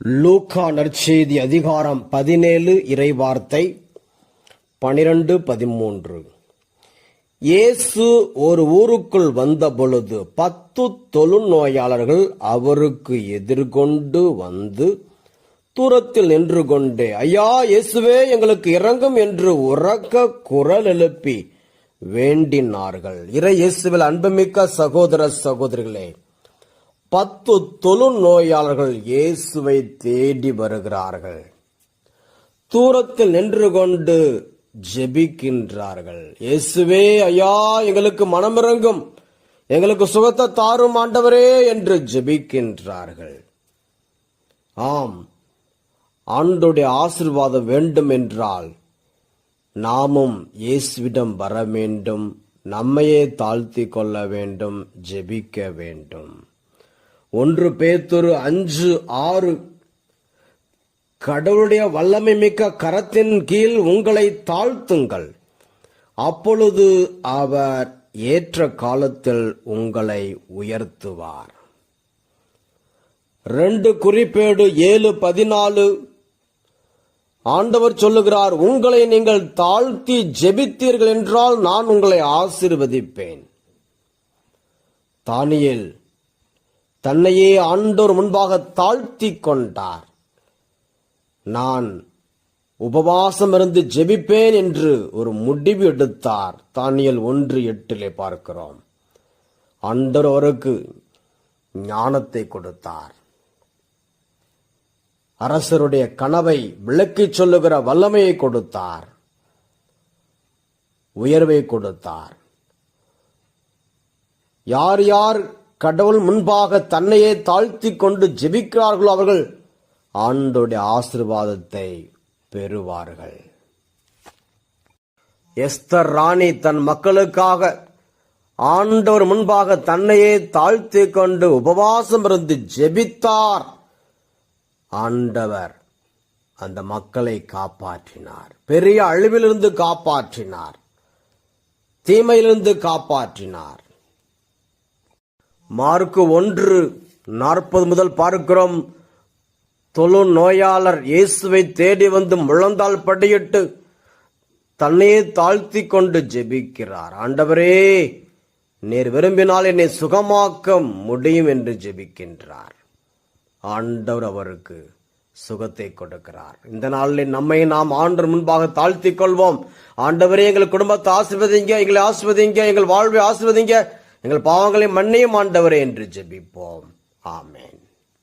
லூக்கா நற்செய்தி அதிகாரம் பதினேழு இறைவார்த்தை பனிரெண்டு பதிமூன்று. இயேசு ஒரு ஊருக்குள் வந்த பொழுது பத்து தொழுநோயாளர்கள் அவருக்கு எதிர்கொண்டு வந்து தூரத்தில் நின்று கொண்டே ஐயா இயேசுவே எங்களுக்கு இறங்கும் என்று உறக்க குரல் எழுப்பி வேண்டினார்கள். இறை இயேசுவில் அன்புமிக்க சகோதர சகோதரிகளே பத்து தொழு நோயாளர்கள் இயேசுவை தேடி வருகிறார்கள். தூரத்தில் நின்று கொண்டு ஜெபிக்கின்றார்கள். இயேசுவே ஐயா எங்களுக்கு மனமிறங்கும். எங்களுக்கு சுகத்தை தாரும் ஆண்டவரே என்று ஜெபிக்கின்றார்கள். ஆம் ஆண்டுடைய ஆசிர்வாதம் வேண்டும் என்றால் நாமும் இயேசுவிடம் வர வேண்டும் நம்மையே தாழ்த்தி கொள்ள வேண்டும் ஜெபிக்க வேண்டும். ஒன்று பேத்தொரு அஞ்சு ஆறு. கடவுளுடைய வல்லமை மிக்க கரத்தின் கீழ் உங்களை தாழ்த்துங்கள். அப்பொழுது அவர் ஏற்ற காலத்தில் உங்களை உயர்த்துவார். ரெண்டு குறிப்பேடு ஏழு பதினாலு. ஆண்டவர் சொல்லுகிறார் உங்களை நீங்கள் தாழ்த்தி ஜெபித்தீர்கள் என்றால் நான் உங்களை ஆசீர்வதிப்பேன். தானியில் தன்னையே ஆண்டோர் முன்பாக தாழ்த்தி கொண்டார் நான் உபவாசம் இருந்து ஜெபிப்பேன் என்று ஒரு முடிவு எடுத்தார். தானியல் ஒன்று எட்டிலே பார்க்கிறோம். ஆண்டவர் அவருக்கு ஞானத்தை கொடுத்தார். அரசருடைய கனவை விளக்கிச் சொல்லுகிற வல்லமையை கொடுத்தார். உயர்வை கொடுத்தார். யார் யார் கடவுள் முன்பாக தன்னையே தாழ்த்தி கொண்டு ஜெபிக்கிறார்களோ அவர்கள் ஆண்டோடைய ஆசிர்வாதத்தை பெறுவார்கள். எஸ்தர் ராணி தன் மக்களுக்காக ஆண்டவர் முன்பாக தன்னையே தாழ்த்தி கொண்டு உபவாசம் இருந்து ஜெபித்தார். ஆண்டவர் அந்த மக்களை காப்பாற்றினார். பெரிய அழிவிலிருந்து காப்பாற்றினார். தீமையிலிருந்து காப்பாற்றினார். மார்க்கு ஒன்று நாற்பது முதல் பார்க்கிறோம். தொழு நோயாளர் இயேசுவை தேடி வந்து முழந்தால் படியிட்டு தன்னையே தாழ்த்தி கொண்டு ஜெபிக்கிறார். ஆண்டவரே நீர் விரும்பினால் என்னை சுகமாக்க முடியும் என்று ஜெபிக்கின்றார். ஆண்டவர் அவருக்கு சுகத்தை கொடுக்கிறார். இந்த நாளில் நம்மை நாம் ஆண்டு முன்பாக தாழ்த்திக் கொள்வோம். ஆண்டவரே எங்கள் குடும்பத்தை ஆசிர்வதிங்க எங்களை ஆசிர்வதிங்க எங்கள் வாழ்வை ஆசிர்வதிங்க. எங்கள் பாவங்களை மன்னியும் ஆண்டவரே என்று ஜெபிப்போம். ஆமேன்.